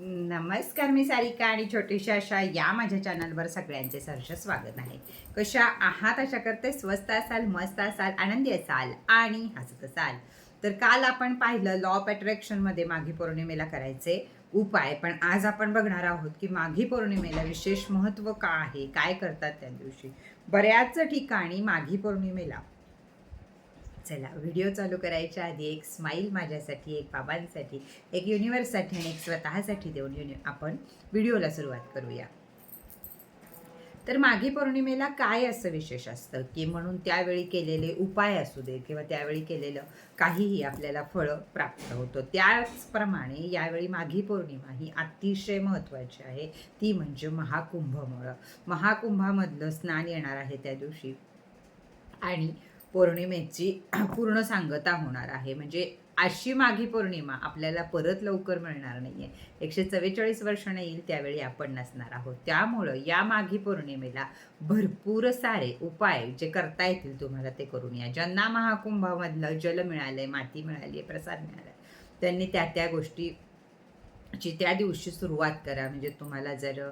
नमस्कार मी सारिका आणि छोटीशा अशा या माझ्या चॅनलवर सगळ्यांचे सहर्ष स्वागत आहे. कशा आहात? अशा करते स्वस्त असाल मस्त असाल आनंदी असाल आणि हसत असाल. तर काल आपण पाहिलं लॉ ऑफ अट्रॅक्शनमध्ये माघी पौर्णिमेला करायचे उपाय. पण आज आपण बघणार आहोत की माघी पौर्णिमेला विशेष महत्त्व का आहे? काय करतात त्या दिवशी? बऱ्याच ठिकाणी माघी पौर्णिमेला चला व्हिडिओ चालू करायच्या आधी एक स्माईल माझ्यासाठी एक बाबांसाठी एक युनिवर्ससाठी आणि एक स्वतःसाठी देऊन युनि आपण व्हिडिओला सुरुवात करूया. तर माघी पौर्णिमेला काय असं विशेष असतं? की म्हणून त्यावेळी केलेले उपाय असू दे किंवा त्यावेळी केलेलं काहीही आपल्याला फळं प्राप्त होतं. त्याचप्रमाणे यावेळी माघी पौर्णिमा ही अतिशय महत्त्वाची आहे. ती म्हणजे महाकुंभमुळं. महाकुंभामधलं स्नान येणार आहे त्या दिवशी. आणि पौर्णिमेची पूर्ण सांगता होणार आहे. म्हणजे अशी माघी पौर्णिमा आपल्याला परत लवकर मिळणार नाही आहे एकशे चव्वेचाळीस वर्षांना येईल त्यावेळी आपण नसणार आहोत. त्यामुळं या माघी पौर्णिमेला भरपूर सारे उपाय जे करता येतील तुम्हाला ते करून या. ज्यांना महाकुंभामधलं जल मिळालं आहे माती मिळाली आहे प्रसाद मिळाला आहे त्यांनी त्या त्या गोष्टी ची त्या दिवशी सुरुवात करा. म्हणजे तुम्हाला जर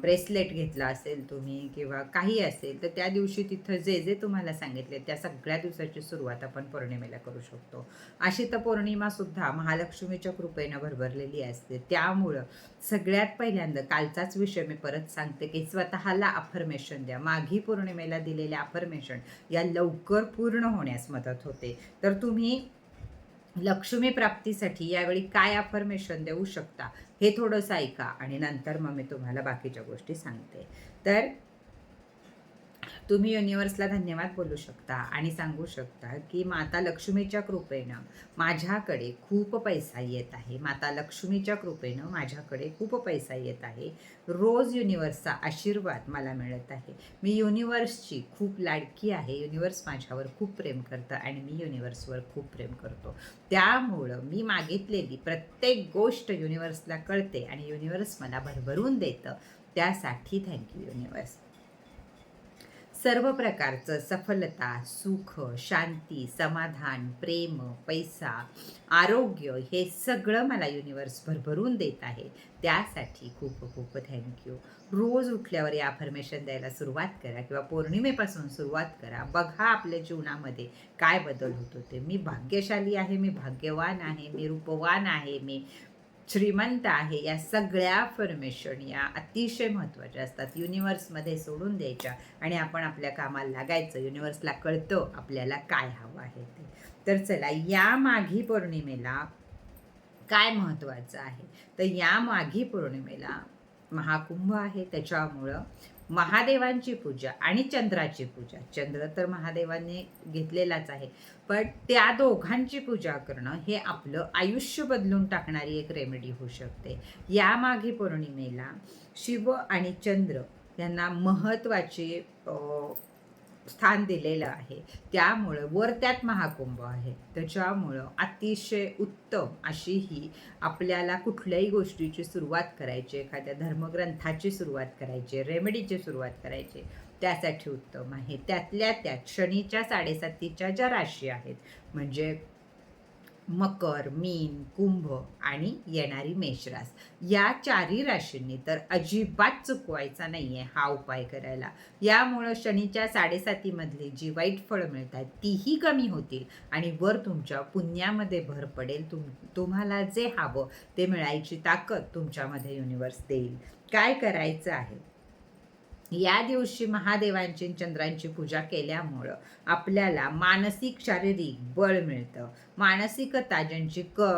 ब्रेसलेट घेतला असेल तुम्ही किंवा काही असेल तर त्या दिवशी तिथं जे जे तुम्हाला सांगितले त्या सगळ्या दिवसाची सुरुवात आपण पौर्णिमेला करू शकतो. अशी तर पौर्णिमासुद्धा महालक्ष्मीच्या कृपेनं भरभरलेली असते. त्यामुळं सगळ्यात पहिल्यांदा कालचाच विषय मी परत सांगते की स्वतःला अफर्मेशन द्या. माघी पौर्णिमेला दिलेले अफर्मेशन या लवकर पूर्ण होण्यास मदत होते. तर तुम्ही लक्ष्मी प्राप्तीसाठी यावेळी काय अफर्मेशन देऊ शकता हे थोडंसं ऐका आणि नंतर मग मी तुम्हाला बाकीच्या गोष्टी सांगते. तर तुम्ही युनिवर्सला धन्यवाद बोलू शकता आणि सांगू शकता की माता लक्ष्मीच्या कृपेनं माझ्याकडे खूप पैसा येत आहे. माता लक्ष्मीच्या कृपेनं माझ्याकडे खूप पैसा येत आहे. रोज युनिवर्सचा आशीर्वाद मला मिळत आहे. मी युनिवर्सची खूप लाडकी आहे. युनिवर्स माझ्यावर खूप प्रेम करतं आणि मी युनिवर्सवर खूप प्रेम करतो. त्यामुळं मी मागितलेली प्रत्येक गोष्ट युनिवर्सला कळते आणि युनिवर्स मला भरभरून देतं. त्यासाठी थँक्यू युनिवर्स सर्व प्रकारचं सफलता सुख शांती समाधान प्रेम पैसा आरोग्य हे सगळं मला युनिवर्स भरभरून देत आहे. त्यासाठी खूप खूप थँक्यू रोज उठल्यावर या अफर्मेशन द्यायला सुरुवात करा किंवा पौर्णिमेपासून सुरुवात करा. बघा आपल्या जीवनामध्ये काय बदल होतो ते मी भाग्यशाली आहे मी भाग्यवान आहे मी रूपवान आहे मी श्रीमंत आहे. या सगळ्या फॉर्मेशन या अतिशय महत्त्वाच्या असतात. युनिवर्समध्ये सोडून द्यायच्या आणि आपण आपल्या कामाला लागायचं. युनिवर्सला कळतं आपल्याला काय हवं आहे ते. तर चला या माघी पौर्णिमेला काय महत्त्वाचं आहे? तर या माघी पौर्णिमेला महाकुंभ आहे. त्याच्यामुळं महादेवांची पूजा आणि चंद्राची पूजा. चंद्र तर महादेवांनी घेतलेलाच आहे. पण त्या दोघांची पूजा करणं हे आपलं आयुष्य बदलून टाकणारी एक रेमेडी होऊ शकते. या माघी पौर्णिमेला शिव आणि चंद्र यांना महत्त्वाचे स्थान दिलेलं आहे. त्यामुळं वर त्यात महाकुंभ आहे. त्याच्यामुळं अतिशय उत्तम अशी ही आपल्याला कुठल्याही गोष्टीची सुरुवात करायची एखाद्या धर्मग्रंथाची सुरुवात करायची रेमेडीची सुरुवात करायची त्यासाठी उत्तम आहे. त्यातल्या त्यात शनीच्या साडेसातीच्या ज्या राशी आहेत म्हणजे मकर मीन कुंभ आणि येणारी मेषरास. या चारही राशींनी तर अजिबात चुकवायचा नाही आहे हा उपाय करायला. यामुळं शनीच्या साडेसातीमधली जी वाईट फळं मिळतात तीही कमी होतील आणि वर तुमच्या पुण्यामध्ये भर पडेल तुम तुम्हाला जे हवं ते मिळायची ताकद तुमच्यामध्ये युनिवर्स देईल. काय करायचं आहे? या दिवशी महादेवांची चंद्रांची पूजा केल्यामुळं आपल्याला मानसिक शारीरिक बळ मिळतं. मानसिकता ज्यांची क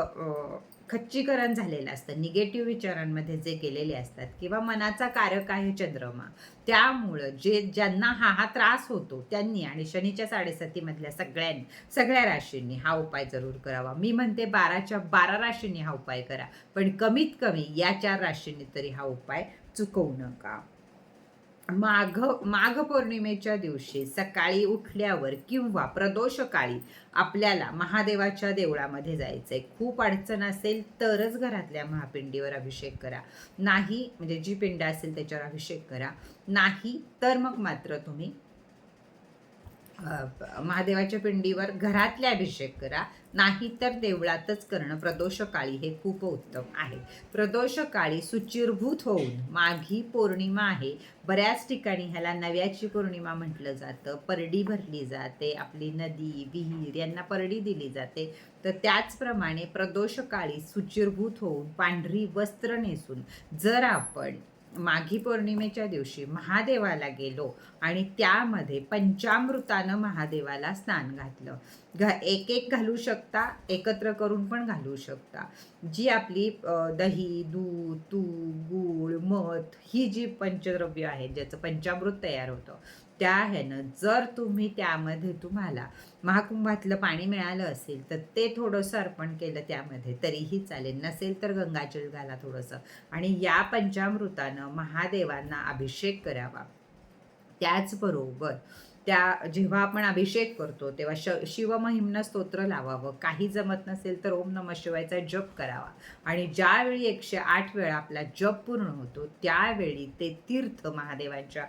खच्चीकरण झालेलं असतं निगेटिव्ह विचारांमध्ये जे गेलेले असतात किंवा मनाचा कारक आहे चंद्रमा त्यामुळं जे ज्यांना हा हा त्रास होतो त्यांनी आणि शनीच्या साडेसातीमधल्या सगळ्यांनी सगळ्या राशींनी हा उपाय जरूर करावा. मी म्हणते बाराच्या बारा राशींनी हा उपाय करा पण कमीत कमी या चार राशींनी तरी हा उपाय चुकवू नका. माघ माघ पौर्णिमेच्या दिवशी सकाळी उठल्यावर किंवा प्रदोषकाळी आपल्याला महादेवाच्या देवळामध्ये जायचं आहे खूप अडचण असेल तरच घरातल्या महापिंडीवर अभिषेक करा. नाही म्हणजे जी पिंड असेल त्याच्यावर अभिषेक करा. नाही तर मग मात्र तुम्ही महादेवाच्या पिंडीवर घरातले अभिषेक करा. नाही तर देवळातच करणं प्रदोषकाळी हे खूप उत्तम आहे. प्रदोषकाळी सुचिरभूत होऊन माघी पौर्णिमा आहे. बऱ्याच ठिकाणी ह्याला नव्याची पौर्णिमा म्हटलं जातं. परडी भरली जाते आपली नदी विहीर यांना परडी दिली जाते. तर त्याचप्रमाणे प्रदोषकाळी सुचिरभूत होऊन पांढरी वस्त्र नेसून जर आपण माघी पौर्णिमेच्या दिवशी महादेवाला गेलो आणि त्यामध्ये पंचामृतानं महादेवाला स्नान घातलं. घ एक एक घालू शकता एकत्र करून पण घालू शकता. जी आपली दही दूध तूप गूळ मध ही जी पंचद्रव्य आहेत ज्याचं पंचामृत तयार होतं त्या ह्यानं जर तुम्ही त्यामध्ये तुम्हाला महाकुंभातलं पाणी मिळालं असेल तर ते थोडंसं अर्पण केलं त्यामध्ये तरीही चालेल. नसेल तर गंगाजल घाला थोडंसं. आणि या पंचामृतानं महादेवांना अभिषेक करावा. त्याचबरोबर त्या जेव्हा आपण अभिषेक करतो तेव्हा श शिवमहिम्न स्तोत्र लावावं. काही जमत नसेल तर ओम नम शिवायचा जप करावा. आणि ज्यावेळी एकशे आठ वेळा आपला जप पूर्ण होतो त्यावेळी ते तीर्थ महादेवांच्या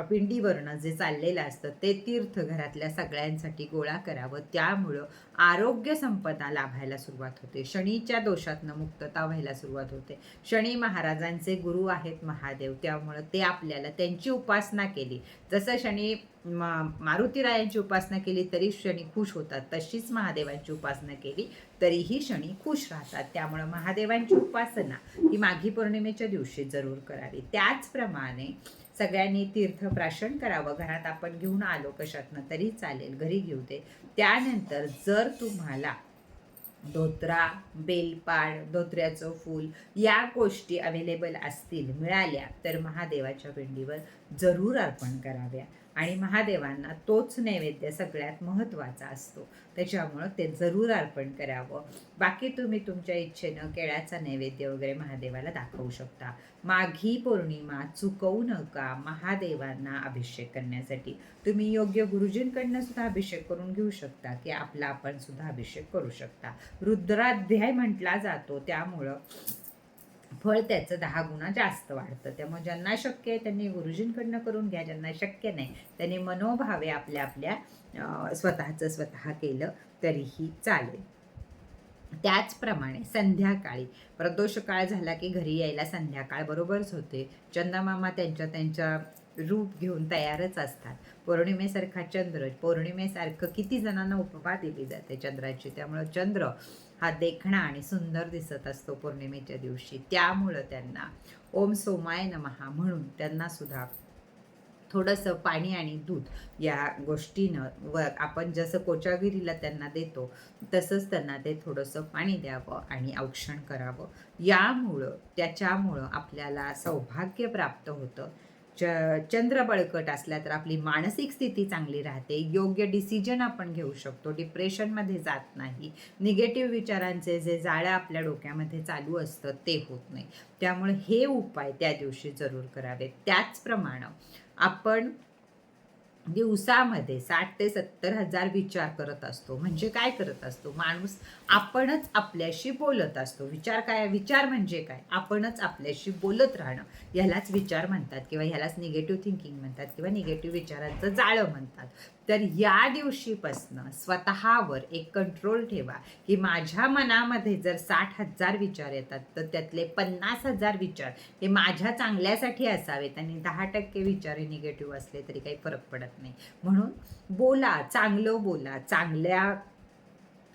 पिंडीवरनं जे चाललेलं असतं ते तीर्थ घरातल्या सगळ्यांसाठी गोळा करावं. त्यामुळं आरोग्य संपदा लाभायला सुरुवात होते. शनीच्या दोषातनं मुक्तता व्हायला सुरुवात होते. शनी महाराजांचे गुरु आहेत महादेव. त्यामुळं ते आपल्याला त्यांची उपासना केली. जसं शनी मारुतीरायांची उपासना केली तरी शनी खुश होतात. तशीच महादेवांची उपासना केली तरीही शनी खुश राहतात. त्यामुळं महादेवांची उपासना ही माघी पौर्णिमेच्या दिवशी जरूर करावी. त्याचप्रमाणे सगळ्यांनी तीर्थप्राशन करावं. घरात आपण घेऊन आलो कशातनं तरी चालेल. घरी घेऊ दे. त्यानंतर जर तुम्हाला धोत्रा बेलपाड धोत्र्याचं फूल या गोष्टी अवेलेबल असतील मिळाल्या तर महादेवाच्या पिंडीवर जरूर अर्पण कराव्या. आणि महादेवांना तोच नैवेद्य सगळ्यात महत्त्वाचा असतो. त्याच्यामुळं ते जरूर अर्पण करावं. बाकी तुम्ही तुमच्या इच्छेनं केळ्याचा नैवेद्य वगैरे महादेवाला दाखवू शकता. माघी पौर्णिमा चुकवू नका महादेवांना अभिषेक करण्यासाठी. तुम्ही योग्य गुरुजींकडनं सुद्धा अभिषेक करून घेऊ शकता की आपला आपण सुद्धा अभिषेक करू शकता. रुद्राध्याय म्हटला जातो त्यामुळं फळ त्याचं दहा गुणा जास्त वाढतं. त्यामुळे ज्यांना शक्य आहे त्यांनी गुरुजींकडनं करून घ्या ज्यांना शक्य नाही त्यांनी मनोभावे आपल्या आपल्या स्वतःचं स्वतः केलं तरीही चालेल. त्याचप्रमाणे संध्याकाळी प्रदोष काळ झाला की घरी यायला संध्याकाळ बरोबरच होते. चंदमामा त्यांच्या त्यांच्या रूप घेऊन तयारच असतात. पौर्णिमेसारखा चंद्र पौर्णिमेसारखं किती जणांना उपमा दिली जाते चंद्राची. त्यामुळं चंद्र हा देखणा आणि सुंदर दिसत असतो पौर्णिमेच्या दिवशी. त्यामुळं त्यांना ओम सोमाय नमहा म्हणून त्यांना सुद्धा थोडंसं पाणी आणि दूध या गोष्टीनं व आपण जसं कोचागिरीला त्यांना देतो तसंच त्यांना ते थोडंसं पाणी द्यावं आणि औक्षण करावं. यामुळं त्याच्यामुळं आपल्याला सौभाग्य प्राप्त होतं. च चंद्र बळकट असल्या तर आपली मानसिक स्थिती चांगली राहते. योग्य डिसिजन आपण घेऊ शकतो. डिप्रेशनमध्ये जात नाही. निगेटिव्ह विचारांचे जे जाळं आपल्या डोक्यामध्ये चालू असतं ते होत नाही. त्यामुळे हे उपाय त्या दिवशी जरूर करावेत. त्याचप्रमाणे आपण दिवसामध्ये साठ ते सत्तर हजार विचार करत असतो. म्हणजे काय करत असतो? माणूस आपणच आपल्याशी बोलत असतो. विचार काय? विचार म्हणजे काय? आपणच आपल्याशी बोलत राहणं. ह्यालाच विचार म्हणतात किंवा ह्यालाच निगेटिव्ह थिंकिंग म्हणतात किंवा निगेटिव्ह विचारांचं जाळं म्हणतात. तर या दिवशीपासनं स्वतःवर एक कंट्रोल ठेवा की माझ्या मनामध्ये जर साठ हजार विचार येतात तर त्यातले पन्नास हजार विचार हे माझ्या चांगल्यासाठी असावेत आणि दहा टक्के विचार हे निगेटिव्ह असले तरी काही फरक पडत नाही. म्हणून बोला चांगलं बोला चांगल्या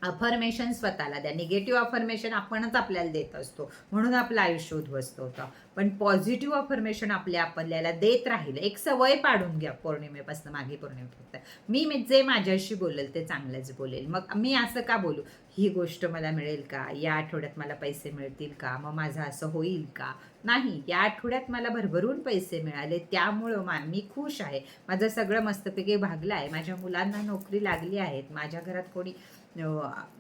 अफर्मेशन स्वतःला द्या. निगेटिव्ह अफर्मेशन आपणच आपल्याला देत असतो. म्हणून आपलं आयुष्य उद्ध्वस्त होतं. पण पॉझिटिव्ह अफर्मेशन आपल्या आपल्याला देत राहिलं. एक सवय पाडून घ्या पौर्णिमेपासून मागे पौर्णिमेपर्यंत. मी मी जे माझ्याशी बोलेल ते चांगलंच बोलेल. मग मी असं का बोलू? ही गोष्ट मला मिळेल का? या आठवड्यात मला पैसे मिळतील का? मग माझं असं होईल का? नाही या आठवड्यात मला भरभरून पैसे मिळाले त्यामुळं मा मी खुश आहे. माझं सगळं मस्तपैकी भागलं आहे. माझ्या मुलांना नोकरी लागली आहेत. माझ्या घरात कोणी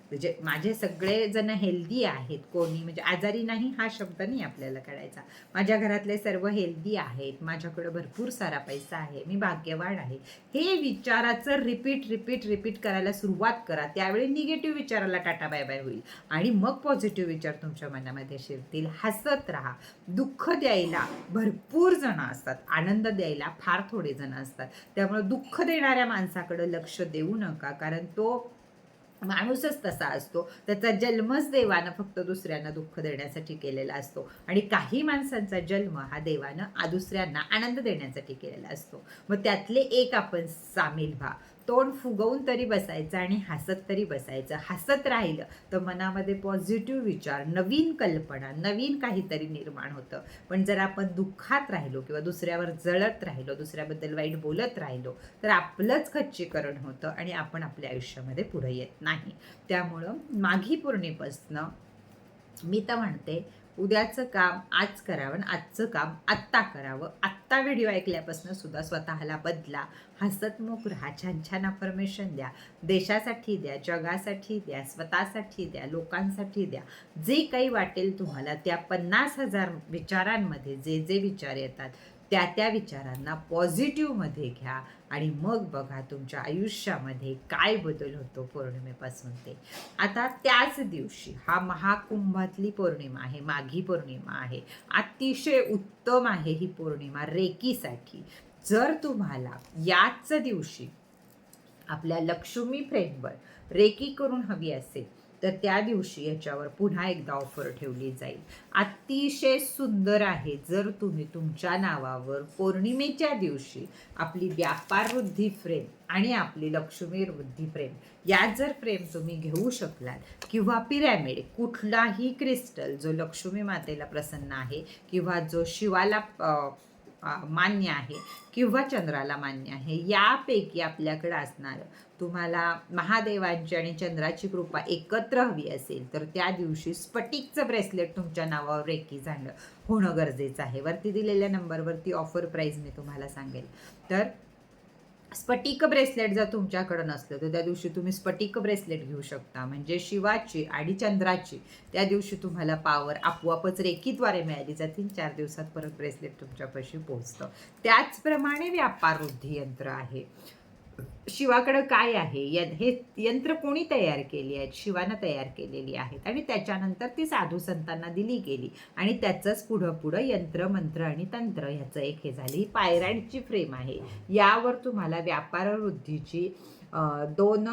म्हणजे माझे सगळे जण हेल्दी आहेत. कोणी म्हणजे आजारी नाही हा शब्द नाही आपल्याला कळायचा. माझ्या घरातले सर्व हेल्दी आहेत. माझ्याकडं भरपूर सारा पैसा आहे. मी भाग्यवान आहे. हे विचाराचं रिपीट रिपीट रिपीट करायला सुरुवात करा. त्यावेळी निगेटिव्ह विचाराला टाटा बाय बाय होईल. आणि मग पॉझिटिव्ह विचार तुमच्या मनामध्ये शिरतील. हसत राहा. दुःख द्यायला भरपूर जण असतात आनंद द्यायला फार थोडे जण असतात. त्यामुळे दुःख देणाऱ्या माणसाकडे लक्ष देऊ नका कारण तो माणूसच तसा असतो. त्याचा जन्मच देवानं फक्त दुसऱ्यांना दुःख देण्यासाठी केलेला असतो. आणि काही माणसांचा जन्म हा देवानं दुसऱ्यांना आनंद देण्यासाठी केलेला असतो. मग त्यातले एक आपण सामील व्हा. तोंड फुगवून तरी बसायचं आणि हसत तरी बसायचं. हसत राहिलं तर मनामध्ये पॉझिटिव्ह विचार नवीन कल्पना नवीन काहीतरी निर्माण होतं. पण जर आपण दुःखात राहिलो किंवा दुसऱ्यावर जळत राहिलो दुसऱ्याबद्दल वाईट बोलत राहिलो तर आपलंच खच्चीकरण होतं आणि आपण आपल्या आयुष्यामध्ये पुढे येत नाही. त्यामुळं माघी पौर्णिमेपासनं मी तर म्हणते उद्याचं काम आज करावं आणि आजचं काम आत्ता करावं. आत्ता व्हिडिओ ऐकल्यापासून सुद्धा स्वतःला बदला. हसतमुख राहा छान छान अफर्मेशन द्या. देशासाठी द्या जगासाठी द्या स्वतःसाठी द्या लोकांसाठी द्या. जे काही वाटेल तुम्हाला त्या पन्नास हजार विचारांमध्ये जे जे विचार येतात त्या त्या विचारांना पॉझिटिव्हमध्ये घ्या आणि मग बघा तुमच्या आयुष्यामध्ये काय बदल होतो पौर्णिमेपासून ते. आता त्याच दिवशी हा महाकुंभातली पौर्णिमा आहे माघी पौर्णिमा आहे अतिशय उत्तम आहे ही पौर्णिमा रेकीसाठी. जर तुम्हाला याच दिवशी आपल्या लक्ष्मी फ्रेंडवर रेकी करून हवी असेल तर त्या दिवशी याच्यावर पुन्हा एकदा ऑफर ठेवली जाईल. अतिशय सुंदर आहे. जर तुम्ही तुमच्या नावावर पौर्णिमेच्या दिवशी आपली व्यापार वृद्धी फ्रेम आणि आपली लक्ष्मी वृद्धी फ्रेम या जर फ्रेम तुम्ही घेऊ शकलात किंवा पिरॅमिड कुठलाही क्रिस्टल जो लक्ष्मी मातेला प्रसन्न आहे किंवा जो शिवाला मान्य आहे किंवा चंद्राला मान्य आहे यापैकी आपल्याकडं असणारं. तुम्हाला महादेवांची आणि चंद्राची कृपा एकत्र हवी असेल तर त्या दिवशी स्फटिकचं ब्रेसलेट तुमच्या नावावर रेकी झालं. होणं गरजेचं आहे. वरती दिलेल्या नंबरवरती ऑफर प्राईज मी तुम्हाला सांगेल. तर स्फटिक ब्रेसलेट जर तुमच्याकडं नसलं तर त्या दिवशी तुम्ही स्फटिक ब्रेसलेट घेऊ शकता. म्हणजे शिवाची आणि चंद्राची त्या दिवशी तुम्हाला पावर आपोआपच रेकीद्वारे मिळाली. जातील चार दिवसात परत ब्रेसलेट तुमच्यापाशी पोहोचतं. त्याचप्रमाणे व्यापार वृद्धी यंत्र आहे. शिवाकडं काय आहे? य हे यंत्र कोणी तयार केली आहेत? शिवानं तयार केलेली आहेत. आणि त्याच्यानंतर ती साधू संतांना दिली गेली. आणि त्याचंच पुढं पुढं यंत्र मंत्र आणि तंत्र ह्याचं एक हे झाली. ही पायरॅन्डची फ्रेम आहे. यावर तुम्हाला व्यापार वृद्धीची दोन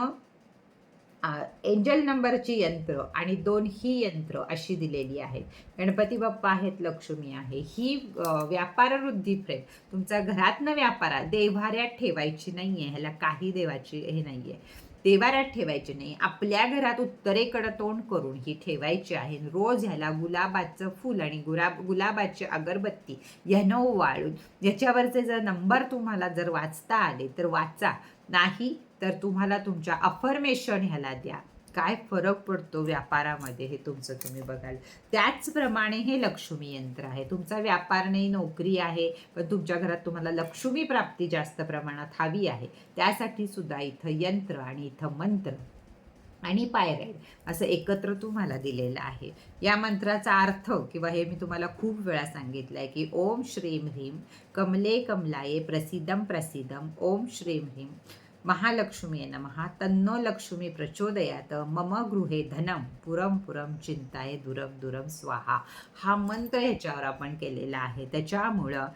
एंजल नंबरची यंत्र आणि दोन ही यंत्र अशी दिलेली आहेत. गणपती बाप्पा आहेत लक्ष्मी आहे. ही व्यापार वृद्धी फ्रेम. तुमचा घरातनं व्यापारा देव्हाऱ्यात ठेवायची नाही आहे ह्याला काही देवाची हे नाही आहे देवाऱ्यात ठेवायची नाही. आपल्या घरात उत्तरेकडं तोंड करून ही ठेवायची आहे. रोज ह्याला गुलाबाचं फूल आणि गुलाब गुलाबाची अगरबत्ती ह्यानं वाळून. याच्यावरचे जर नंबर तुम्हाला जर वाचता आले तर वाचा. नाही तर तुम्हाला तुमच्या अफर्मेशन ह्याला द्या. काय फरक पडतो व्यापारामध्ये हे तुमचं तुम्ही बघाल. त्याचप्रमाणे हे लक्ष्मी यंत्र आहे. तुमचा व्यापार नाही नोकरी आहे पण तुमच्या घरात तुम्हाला लक्ष्मी प्राप्ती जास्त प्रमाणात हवी आहे. त्यासाठी सुद्धा इथं यंत्र आणि इथं मंत्र आणि पायराईड असं एकत्र तुम्हाला दिलेलं आहे. या मंत्राचा अर्थ किंवा हे मी तुम्हाला खूप वेळा सांगितलं आहे की ओम श्रीम ह्रीम कमले कमलाये प्रसिद्धम प्रसिद्धम ओम श्रीम ह्रीम महालक्ष्मी नमः तन्नो लक्ष्मी प्रचोदयात. मम गृहे धनम पुरम पुरम चिंताय दुरम दुरम स्वाहा. हा मंत्र ह्याच्यावर आपण केलेला आहे. त्याच्यामुळं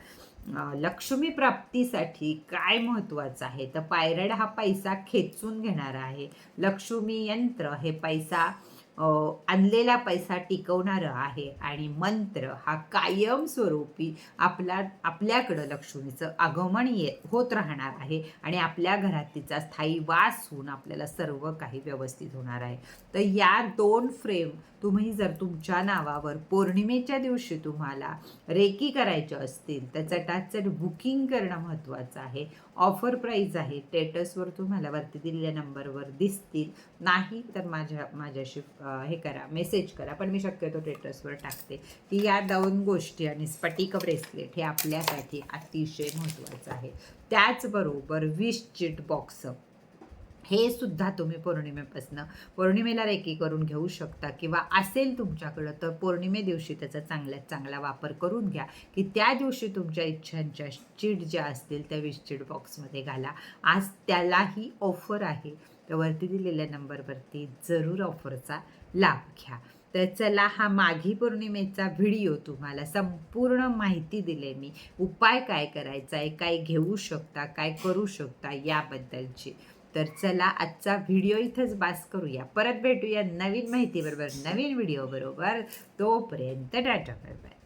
लक्ष्मी प्राप्तीसाठी काय महत्त्वाचं आहे? तर पायरड हा पैसा खेचून घेणारा आहे. लक्ष्मी यंत्र हे पैसा आणलेला पैसा टिकवणारं आहे आणि मंत्र हा कायमस्वरूपी आपला आपल्याकडं लक्ष्मीचं आगमन ये होत राहणार आहे आणि आपल्या घरात तिचा स्थायी वास होऊन आपल्याला सर्व काही व्यवस्थित होणार आहे. तर या दोन फ्रेम तुम्ही जर तुमच्या नावावर पौर्णिमेच्या दिवशी तुम्हाला रेकी करायचे असतील तर चटाचट बुकिंग करणं महत्त्वाचं आहे. ऑफर प्राईज आहे. टेटसवर तुम्हाला वरती दिलेल्या नंबरवर दिसतील. नाही तर माझ्या माझ्याशी हे करा मेसेज करा. पण मी शक्यतो टेटसवर टाकते. की या दोन गोष्टी आणि स्फटिक ब्रेसलेट हे आपल्यासाठी अतिशय महत्त्वाचं आहे. त्याचबरोबर वीस चिट बॉक्स. हे सुद्धा तुम्ही पौर्णिमेपासनं पौर्णिमेला रेकी करून घेऊ शकता किंवा असेल तुमच्याकडं तर पौर्णिमे दिवशी त्याचा चांगल्यात चांगला वापर करून घ्या की त्या दिवशी तुमच्या इच्छांच्या चिड ज्या असतील त्या विश्चिड बॉक्समध्ये घाला. आज त्यालाही ऑफर आहे. तर वरती दिलेल्या नंबरवरती जरूर ऑफरचा लाभ घ्या. तर चला हा माघी पौर्णिमेचा व्हिडिओ तुम्हाला संपूर्ण माहिती दिले मी. उपाय काय करायचा आहे काय घेऊ शकता काय करू शकता याबद्दलची. तर चला आजचा व्हिडिओ इथंच बास करूया. परत भेटूया नवीन माहितीबरोबर नवीन व्हिडिओ बरोबर. तोपर्यंत टाटा बाय बाय